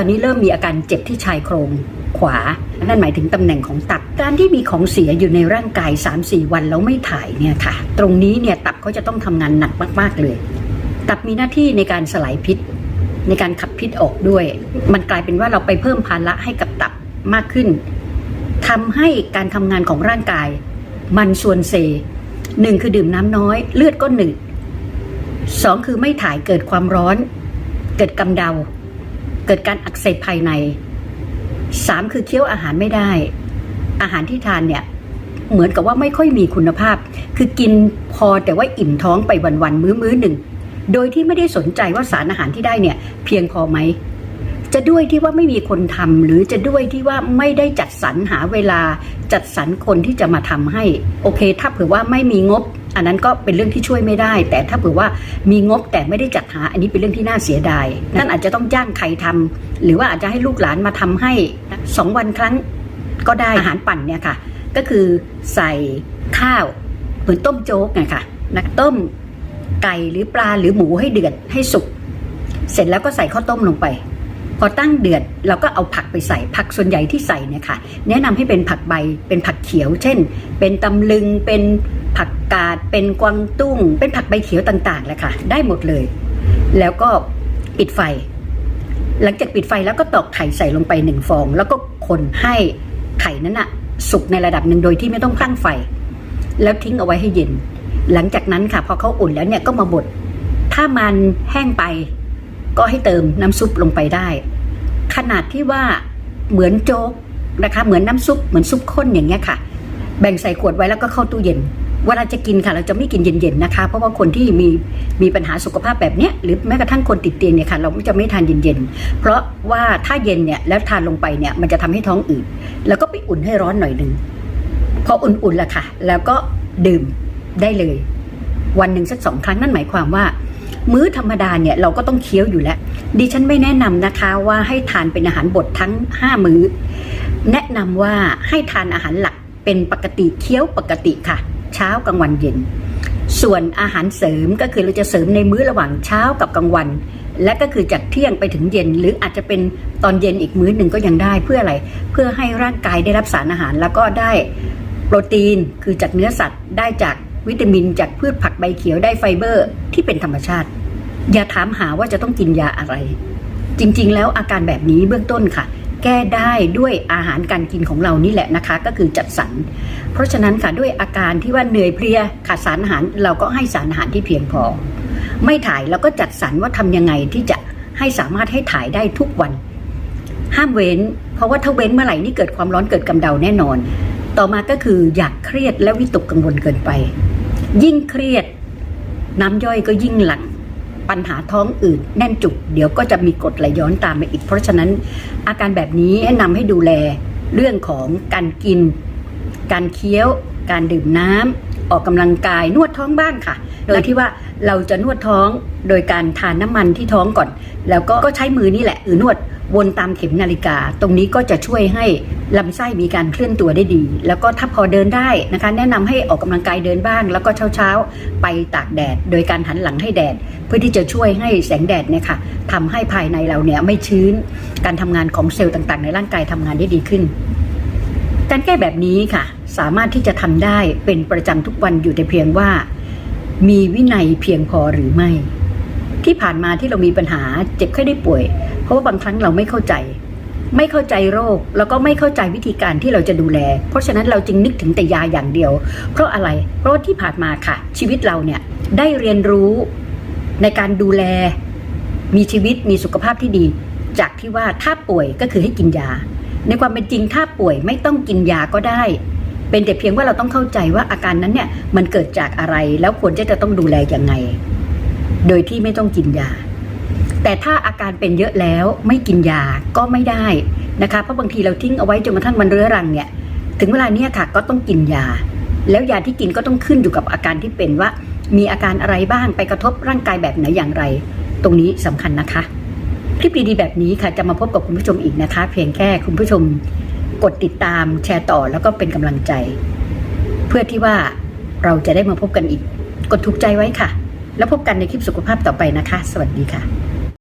ตอนนี้เริ่มมีอาการเจ็บที่ชายโครงขวา นั่นหมายถึงตำแหน่งของตับ การที่มีของเสียอยู่ในร่างกาย 3-4 วันแล้วไม่ถ่ายเนี่ยค่ะ ตรงนี้เนี่ยตับเขาจะต้องทำงานหนักมาก ๆ เลย ตับมีหน้าที่ในการสลายพิษ ในการขับพิษออกด้วย มันกลายเป็นว่าเราไปเพิ่มภาระให้กับตับมากขึ้นทำให้การทำงานของร่างกาย มันส่วนเซหนึ่งคือดื่มน้ำน้อย เลือดก็หนืดสองคือไม่ถ่ายเกิดความร้อน เกิดกำเดา เกิดการอักเสบภายในสามคือเคี้ยวอาหารไม่ได้ อาหารที่ทานเนี่ยเหมือนกับว่าไม่ค่อยมีคุณภาพ คือกินพอแต่ว่าอิ่มท้องไปวันๆมื้อมื้อหนึ่ง โดยที่ไม่ได้สนใจว่าสารอาหารที่ได้เนี่ย เพียงพอไหม จะด้วยที่ว่าไม่มีคนทำหรือจะด้วยที่ว่าไม่ได้จัดสรรหาเวลาจัดสรรคนที่จะมาทำให้ โอเค ถ้าเผื่อว่าไม่มีงบ อันนั้นก็เป็นเรื่องที่ช่วยไม่ได้ แต่ถ้าเผื่อว่ามีงบแต่ไม่ได้จัดหาอันนี้เป็นเรื่องที่น่าเสียดายนั่นอาจจะต้องจ้างใครทำหรือว่าอาจจะให้ลูกหลานมาทำให้สองวันครั้งก็ได้อาหารปั่นเนี่ยค่ะ ก็คือใส่ข้าวเหมือนต้มโจ๊กไงค่ะนะต้มไก่หรือปลาหรือหมูให้เดือดให้สุก เสร็จแล้วก็ใส่ข้าวต้มลงไป พอตั้งเดือดเราก็เอาผักไปใส่ผักส่วนใหญ่ที่ใส่เนี่ยค่ะ แนะนำให้เป็นผักใบเป็นผักเขียว เช่น เป็นตำลึงเป็นผักกาดเป็นกวางตุ้ง เป็นผักใบเขียวต่างๆแหละค่ะ ได้หมดเลย แล้วก็ปิดไฟ หลังจากปิดไฟแล้วก็ตอกไข่ใส่ลงไปหนึ่งฟอง แล้วก็คนให้ไข่นั้นอะสุกในระดับหนึ่งโดยที่ไม่ต้องตั้งไฟ แล้วทิ้งเอาไว้ให้เย็น หลังจากนั้นค่ะพอเขาอุ่นแล้วเนี่ยก็มาบดถ้ามันแห้งไป ก็ให้เติมน้ำซุปลงไปได้ ขนาดที่ว่าเหมือนโจ๊กนะคะ เหมือนน้ำซุปเหมือนซุปข้นอย่างเงี้ยค่ะ แบ่งใส่ขวดไว้แล้วก็เข้าตู้เย็นเวลาจะกินค่ะเราจะไม่กินเย็นๆนะคะ เพราะว่าคนที่มีมีปัญหาสุขภาพแบบเนี้ยหรือแม้กระทั่งคนติดเตียงเนี่ยค่ะเราจะไม่ทานเย็นๆเพราะว่าถ้าเย็นเนี่ยแล้วทานลงไปเนี่ยมันจะทำให้ท้องอืดแล้วก็ไปอุ่นให้ร้อนหน่อยหนึ่งพออุ่นๆละค่ะ แล้วก็ดื่มได้เลย วันหนึ่งสักสองครั้งนั่นหมายความว่า มื้อธรรมดาเนี่ยเราก็ต้องเคี้ยวอยู่แล้ว ดิฉันไม่แนะนำนะคะว่าให้ทานเป็นอาหารบดทั้ง 5 มื้อ แนะนำว่าให้ทานอาหารหลักเป็นปกติเคี้ยวปกติค่ะ เช้ากลางวันเย็น ส่วนอาหารเสริมก็คือเราจะเสริมในมื้อระหว่างเช้ากับกลางวัน และก็คือจากเที่ยงไปถึงเย็น หรืออาจจะเป็นตอนเย็นอีกมื้อหนึ่งก็ยังได้เพื่ออะไร เพื่อให้ร่างกายได้รับสารอาหารแล้วก็ได้โปรตีนคือจากเนื้อสัตว์ได้จาก วิตามินจากพืชผักใบเขียวได้ไฟเบอร์ที่เป็นธรรมชาติ อย่าถามหาว่าจะต้องกินยาอะไร จริงๆ แล้วอาการแบบนี้เบื้องต้นค่ะ แก้ได้ด้วยอาหารการกินของเรานี่แหละนะคะ ก็คือจัดสรร เพราะฉะนั้นค่ะด้วยอาการที่ว่าเหนื่อยเพลียขาดสารอาหารเราก็ให้สารอาหารที่เพียงพอ ไม่ถ่ายเราก็จัดสรรว่าทำยังไงที่จะให้สามารถให้ถ่ายได้ทุกวัน ห้ามเว้น เพราะว่าถ้าเว้นเมื่อไหร่นี่เกิดความร้อนเกิดกำเดาแน่นอน ต่อมาก็คืออยากเครียดและวิตกกังวลเกินไป ยิ่งเครียด น้ำย่อยก็ยิ่งหลังปัญหาท้องอืดแน่นจุก เดี๋ยวก็จะมีกรดไหลย้อนตามมาอีก เพราะฉะนั้นอาการแบบนี้แนะนำให้ดูแลเรื่องของการกิน การเคี้ยว การดื่มน้ำออกกำลังกายนวดท้องบ้างค่ะ โดยที่ว่า เราจะนวดท้องโดยการทานน้ำมันที่ท้องก่อน แล้วก็ก็ใช้มือนี่แหละอือนวดวนตามเข็มนาฬิกา ตรงนี้ก็จะช่วยให้ลำไส้มีการเคลื่อนตัวได้ดี แล้วก็ถ้าพอเดินได้นะคะ แนะนำให้ออกกำลังกายเดินบ้าง แล้วก็เช้าๆ ไปตากแดด โดยการหันหลังให้แดด เพื่อที่จะช่วยให้แสงแดดเนี่ยค่ะทำให้ภายในเราเนี่ยไม่ชื้น การทำงานของเซลล์ต่างๆ ในร่างกายทำงานได้ดีขึ้น การแก้แบบนี้ค่ะ สามารถที่จะทำได้เป็นประจำทุกวันอยู่แต่เพียงว่า มีวินัยเพียงพอหรือไม่ ที่ผ่านมาที่เรามีปัญหาเจ็บไข้ได้ป่วย เพราะว่าบางครั้งเราไม่เข้าใจ ไม่เข้าใจโรคแล้วก็ไม่เข้าใจวิธีการที่เราจะดูแล เพราะฉะนั้นเราจึงนึกถึงแต่ยาอย่างเดียว เพราะอะไรเพราะที่ผ่านมาค่ะ ชีวิตเราเนี่ยได้เรียนรู้ในการดูแล มีชีวิตมีสุขภาพที่ดี จากที่ว่าถ้าป่วยก็คือให้กินยา ในความเป็นจริงถ้าป่วยไม่ต้องกินยาก็ได้ เป็นแต่เพียงว่าเราต้องเข้าใจว่าอาการนั้นเนี่ยมันเกิดจากอะไรแล้วควรจะต้องดูแลยังไง โดยที่ไม่ต้องกินยา แต่ถ้าอาการเป็นเยอะแล้วไม่กินยาก็ไม่ได้นะคะเพราะบางทีเราทิ้งเอาไว้จนกระทั่งมันเรื้อรังเนี่ยถึงเวลาเนี้ยค่ะก็ต้องกินยา แล้วยาที่กินก็ต้องขึ้นอยู่กับอาการที่เป็นว่า มีอาการอะไรบ้างไปกระทบร่างกายแบบไหนอย่างไร ตรงนี้สำคัญนะคะ คลิปดีๆแบบนี้ค่ะจะมาพบกับคุณผู้ชมอีกนะคะ เพียงแค่คุณผู้ชม กดติดตามแชร์ต่อแล้วก็เป็นกำลังใจ เพื่อที่ว่าเราจะได้มาพบกันอีก กดถูกใจไว้ค่ะ แล้วพบกันในคลิปสุขภาพต่อไปนะคะ สวัสดีค่ะ